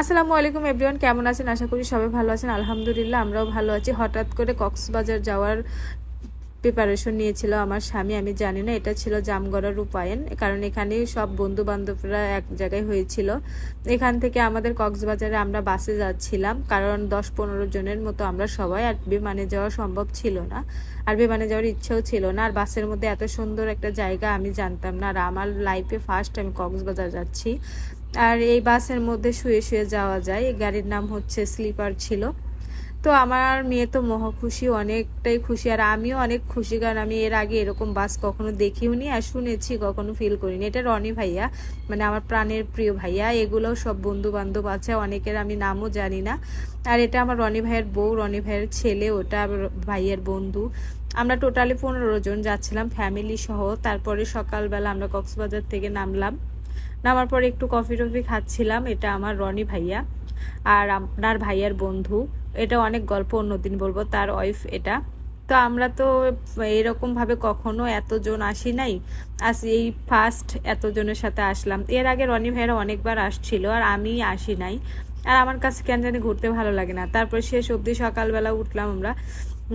আসসালামু আলাইকুম এভরিওয়ান, কেমন আছেন? আশা করি সবাই ভালো আছেন। আলহামদুলিল্লাহ, আমরাও ভালো আছি। হঠাৎ করে কক্সবাজার যাওয়ার প্রিপারেশন নিয়েছিল আমার স্বামী। আমি জানি না, এটা ছিল জামগড়া রূপায়ণ কারণ এখানে সব বন্ধু বান্ধবরা এক জায়গায় হয়েছিল। এখান থেকে আমাদের কক্সবাজারে আমরা বাসে যাচ্ছিলাম, কারণ দশ পনেরো জনের মতো আমরা সবাই আর বিমানে যাওয়া সম্ভব ছিল না। আর বিমানে যাওয়ার ইচ্ছেও ছিল না। আর বাসের মধ্যে এত সুন্দর একটা জায়গা আমি জানতাম না। আর আমার লাইফে ফার্স্ট আমি কক্সবাজার যাচ্ছি। আর এই বাসের মধ্যে শুয়ে শুয়ে যাওয়া যায়। এই গাড়ির নাম হচ্ছে স্লিপার ছিল। তো আমার মেয়ে তো মহা খুশি, অনেকটাই খুশি। আর আমিও অনেক খুশি, কারণ আমি এর আগে এরকম বাস কখনো দেখিও নি আর শুনেছি, কখনো ফিল করিনি। এটা রনি ভাইয়া মানে আমার প্রাণের প্রিয় ভাইয়া। এগুলোও সব বন্ধু বান্ধব আছে, অনেকের আমি নামও জানি না। আর এটা আমার রনি ভাইয়ের বউ, রনি ভাইয়ের ছেলে, ওটা ভাইয়ের বন্ধু। আমরা টোটালি পনেরো জন যাচ্ছিলাম ফ্যামিলি সহ। তারপরে সকালবেলা আমরা কক্সবাজার থেকে নামলাম। নামার পরে একটু কফি টফি খাচ্ছিলাম, এটা আমার রনি ভাইয়া আর আপনার ভাইয়ার বন্ধু। এটা অনেক গল্প অন্যদিন বলব, তার ওয়াইফ এটা। তো আমরা তো এরকম ভাবে কখনো এতজন আসি নাই আস এই ফার্স্ট এতজনের সাথে আসলাম। এর আগে রনি ভাইয়েরা অনেকবার আসছিল আর আমি আসি নাই। আর আমার কাছে কেন জানি ঘুরতে ভালো লাগে না। তারপর শেষ অবধি সকালবেলা উঠলাম আমরা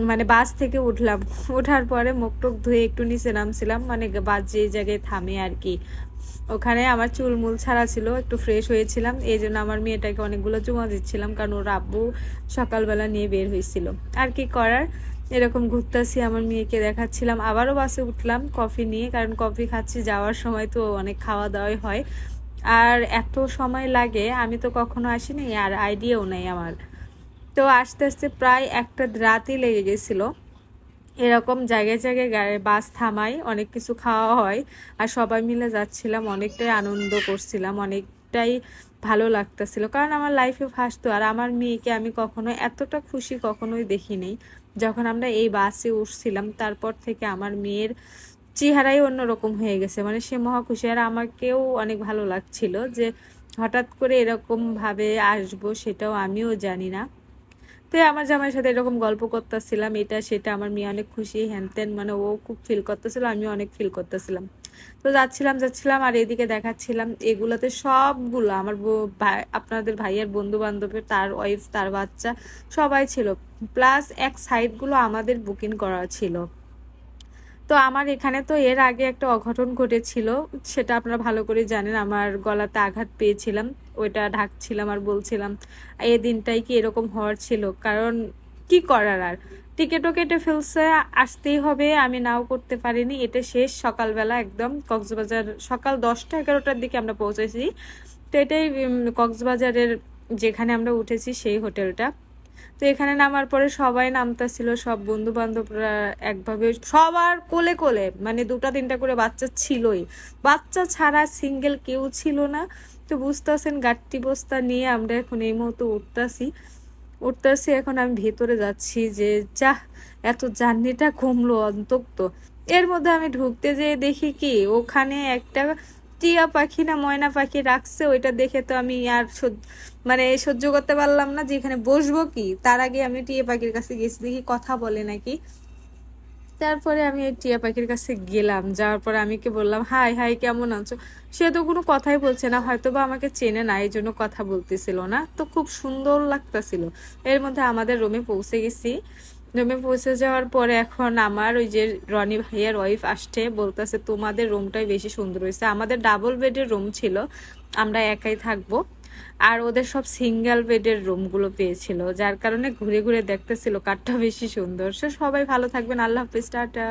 মানে বাস থেকে উঠলাম। ওঠার পরে মুখ টুক ধুয়ে একটু নিচে নামছিলাম মানে বাস যে জায়গায় থামে আর কি। ওখানে আমার চুলমুল ছাড়া ছিল, একটু ফ্রেশ হয়েছিলাম, এই জন্য আমার মেয়েটাকে অনেকগুলো চুমা দিচ্ছিলাম, কারণ ওর আব্বু সকালবেলা নিয়ে বের হয়েছিল। আর কি করার? এরকম ঘুরতেছি, আমার মেয়েকে দেখাচ্ছিলাম। আবারও বাসে উঠলাম কফি নিয়ে, কারণ কফি খাচ্ছি, যাওয়ার সময় তো অনেক খাওয়া দাওয়াই হয়। আর এত সময় লাগে, আমি তো কখনো আসিনি, আর আইডিয়াও নেই আমার। তো আস্তে আস্তে প্রায় একটা রাতই লেগে গেছিল। এরকম জায়গায় জায়গায় গাড়ি, বাস থামাই, অনেক কিছু খাওয়া হয় আর সবাই মিলে যাচ্ছিলাম, অনেকটাই আনন্দ করছিলাম, অনেকটাই ভালো লাগতেছিল। কারণ আমার লাইফে ফার্স্ট আর আমার মেয়েকে আমি কখনো এতটা খুশি কখনোই দেখিনি। যখন আমরা এই বাসে উঠছিলাম, তারপর থেকে আমার মেয়ের চেহারাই অন্যরকম হয়ে গেছে। মানে সে মহা খুশি। আর আমাকেও অনেক ভালো লাগছিল যে হঠাৎ করে এরকমভাবে আসব, সেটাও আমিও জানি না। তো আমার জামাইয়ের সাথে এরকম গল্প করতেছিলাম, এটা সেটা আমার মেয়ে অনেক খুশি, হ্যান ত্যান মানে ও খুব ফিল করতেছিল আমি অনেক ফিল করতেছিলাম। তো যাচ্ছিলাম যাচ্ছিলাম, আর এদিকে দেখাচ্ছিলাম, এগুলোতে সবগুলো আমার আপনাদের ভাইয়ের বন্ধু বান্ধবের তার ওয়াইফ তার বাচ্চা, সবাই ছিল। প্লাস এক সাইডগুলো আমাদের বুকিং করা ছিল। তো আমার এখানে তো এর আগে একটা অঘটন ঘটেছিল, সেটা আপনারা ভালো করে জানেন। আমার গলাতে আঘাত পেয়েছিলাম, ওইটা ঢাকছিলাম আর বলছিলাম, এই দিনটাই কি এরকম হওয়ার ছিল? কারণ কি করার আর? টিকেটও কেটে ফেলছে, আসতেই হবে, আমি নাও করতে পারিনি। এটা শেষ সকালবেলা একদম, কক্সবাজার সকাল দশটা এগারোটার দিকে আমরা পৌঁছেছি। তো এটাই কক্সবাজারের যেখানে আমরা উঠেছি, সেই হোটেলটা। তো এখানে নামার পরে সবাই নামতাছিল, সব বন্ধু বান্ধবরা একভাবে, সবার কোলে কোলে মানে দুটা তিনটা করে বাচ্চা ছিলই। বাচ্চা ছাড়া সিঙ্গেল কেউ ছিল না। তো বুঝতেছেন গাট্টি বস্তা নিয়ে আমরা এখন এই মুহূর্তে উঠতেছি। উঠতেছি, এখন আমি ভেতরে যাচ্ছি যে যা এত জার্নিটা কমলো অন্তত। এর মধ্যে আমি ঢুকতে যেয়ে দেখি কি, ওখানে একটা টিয়া পাখি না ময়না পাখি রাখছে, ওইটা দেখে তো আমি আর মানে সহ্য করতে পারলাম না যে এখানে বসবো কি। তার আগে আমি টিয়া পাখির কাছে গেছি, দেখি কথা বলে নাকি। তারপরে আমি ওই টিয়া পাখির কাছে গেলাম, যাওয়ার পরে আমি কি বললাম, হাই হাই, কেমন আছো? সে তো কোনো কথাই বলছে না হয়তো বা আমাকে চেনে না, এই জন্য কথা বলতেছিল না। তো খুব সুন্দর লাগতেছিল। এর মধ্যে আমাদের রুমে পৌঁছে গেছি। রুমে পৌঁছে যাওয়ার পরে এখন আমার ওই যে রনি ভাইয়ার ওয়াইফ আসছে, বলতেছে, তোমাদের রুমটাই বেশি সুন্দর হয়েছে। আমাদের ডাবল বেডের রুম ছিল, আমরা একাই থাকব। আর ওদের সব সিঙ্গেল বেডের রুমগুলো পেয়েছিল, যার কারণে ঘুরে ঘুরে দেখতেছিল কারটা বেশি সুন্দর। সে সবাই ভালো থাকবেন। আল্লাহ হাফিজ, টাটা।